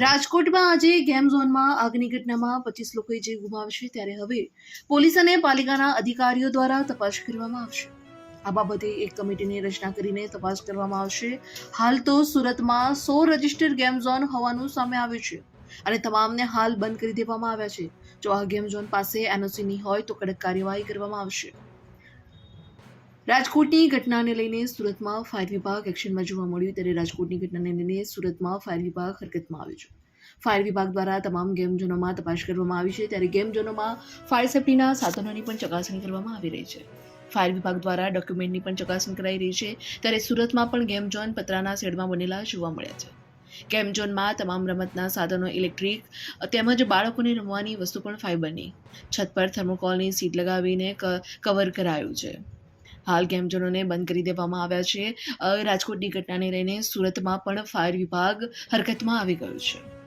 રાજકોટમાં આજે ગેમ ઝોનમાં આગની ઘટનામાં પચીસ લોકોએ જીવ ગુમાવશે ત્યારે હવે પોલીસ અને પાલિકાના અધિકારીઓ દ્વારા તપાસ કરવામાં આવશે. આ બાબતે એક કમિટીની રચના કરીને તપાસ કરવામાં આવશે. હાલ તો સુરતમાં સો રજિસ્ટર્ડ ગેમ ઝોન હોવાનું સામે આવ્યું છે અને તમામને હાલ બંધ કરી દેવામાં આવ્યા છે. જો આ ગેમ ઝોન પાસે એનઓસી નહીં હોય તો કડક કાર્યવાહી કરવામાં આવશે. રાજકોટની ઘટનાને લઈને સુરતમાં ફાયર વિભાગ એક્શનમાં જોવા મળ્યું ત્યારે રાજકોટની ઘટનાને લઈને સુરતમાં ફાયર વિભાગ હરકતમાં આવ્યો છે. ફાયર વિભાગ દ્વારા તમામ ગેમ ઝોનોમાં તપાસ કરવામાં આવી છે ત્યારે ગેમ ઝોનોમાં ફાયર સેફટીના સાધનોની પણ ચકાસણી કરવામાં આવી રહી છે. ફાયર વિભાગ દ્વારા ડોક્યુમેન્ટની પણ ચકાસણી કરાઈ રહી છે ત્યારે સુરતમાં પણ ગેમ ઝોન પતરાના શેડમાં બનેલા જોવા મળ્યા છે. ગેમ ઝોનમાં તમામ રમતના સાધનો ઇલેક્ટ્રિક તેમજ બાળકોને રમવાની વસ્તુ પણ ફાઇબરની છત પર થર્મોકોલની સીટ લગાવીને કવર કરાયું છે. હાલ ગેમ બંધ કરી દેવામાં આવ્યા છે. રાજકોટની ઘટનાને લઈને સુરતમાં પણ ફાયર વિભાગ હરકતમાં આવી ગયું છે.